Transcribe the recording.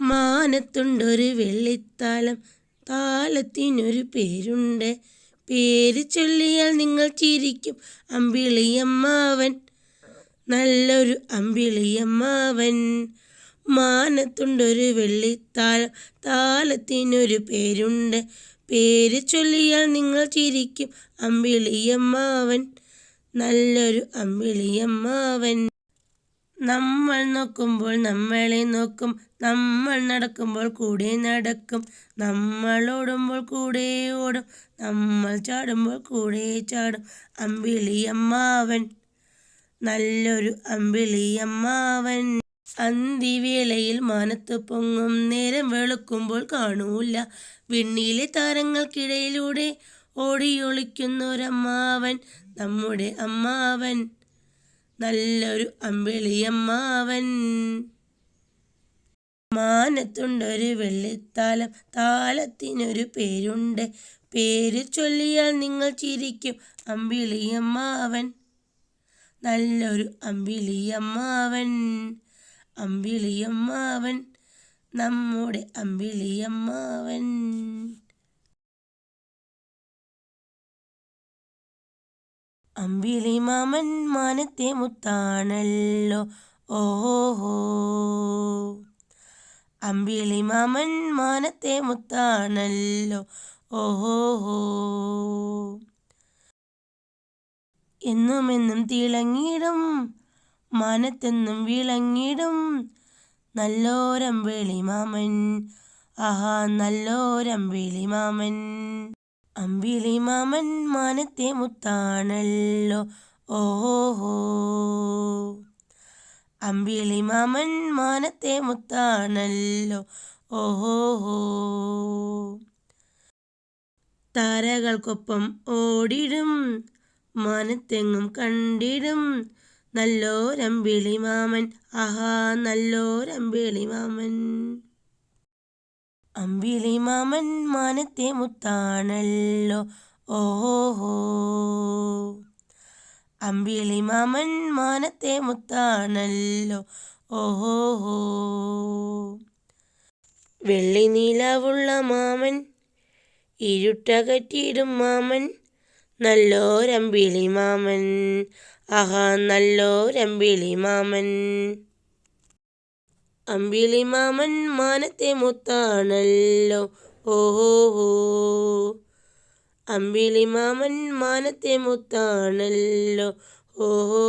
മാനത്തുണ്ടൊരു വെള്ളിത്താലം താലത്തിനൊരു പേരുണ്ട്. പേര് ചൊല്ലിയാൽ നിങ്ങൾ ചിരിക്കും. അമ്പിളിയമ്മാവൻ നല്ലൊരു അമ്പിളിയമ്മാവൻ. മാനത്തുണ്ടൊരു വെള്ളിത്താലം താലത്തിനൊരു പേരുണ്ട്. പേര് ചൊല്ലിയാൽ നിങ്ങൾ ചിരിക്കും. അമ്പിളിയമ്മാവൻ നല്ലൊരു അമ്പിളിയമ്മാവൻ. നമ്മൾ നോക്കുമ്പോൾ നമ്മളെ നോക്കും. നമ്മൾ നടക്കുമ്പോൾ കൂടെ നടക്കും. നമ്മൾ ഓടുമ്പോൾ കൂടെ ഓടും. നമ്മൾ ചാടുമ്പോൾ കൂടെ ചാടും. അമ്പിളിയമ്മാവൻ നല്ലൊരു അമ്പിളിയമ്മാവൻ അന്തിവേളയിൽ മാനത്ത് പൊങ്ങും. നേരം വെളുക്കുമ്പോൾ കാണൂല. വിണ്ണിലെ താരങ്ങൾക്കിടയിലൂടെ ഓടിയൊളിക്കുന്നൊരമ്മാവൻ. നമ്മുടെ അമ്മാവൻ. നല്ലൊരു അമ്പിളിയമ്മാവൻ. മാനത്തുണ്ടൊരു വെള്ളിത്താലം താലത്തിനൊരു പേരുണ്ട്. പേര് ചൊല്ലിയാൽ നിങ്ങൾ ചിരിക്കും അമ്പിളിയമ്മാവൻ. നല്ലൊരു അമ്പിളിയമ്മാവൻ അമ്പിളിയമ്മാവൻ. നമ്മുടെ അമ്പിളിയമ്മാവൻ. അമ്പിളി മാമൻ മാനത്തെ മുത്താണല്ലോ. ഓഹോ. അമ്പിളി മാമൻ മാനത്തെ മുത്താണല്ലോ. ഓഹോ. എന്നുമെന്നും തിളങ്ങിടും മാനത്തെന്നും വിളങ്ങിടും നല്ലോരമ്പിളി മാമൻ ആഹാ നല്ലോരമ്പിളി മാമൻ. അമ്പിളി മാമൻ മാനത്തെ മുത്താണല്ലോ ഓഹോ. അമ്പിളി മാമൻ മാനത്തെ മുത്താണല്ലോ ഓഹോ. താരകൾക്കൊപ്പം ഓടിടും മാനത്തെങ്ങും കണ്ടിടും. നല്ലോരമ്പിളി മാമൻ ആഹാ നല്ലോരമ്പിളി മാമൻ. അമ്പിളി മാമൻ മാനത്തെ മുത്താണല്ലോ. ഓഹോ. അമ്പിളി മാമൻ മാനത്തെ മുത്താണല്ലോ. ഓഹോ. വെള്ളി നീലാവുള്ള മാമൻ ഇരുട്ടകറ്റിയിടും മാമൻ നല്ലോരമ്പിളി മാമൻ. ആഹാ നല്ലോരമ്പിളി മാമൻ. അമ്പിളി മാമൻ മാനത്തെ മുത്താണല്ലോ. ഓഹോ അമ്പിളി മാമൻ മാനത്തെ മുത്താണല്ലോ. ഓഹോ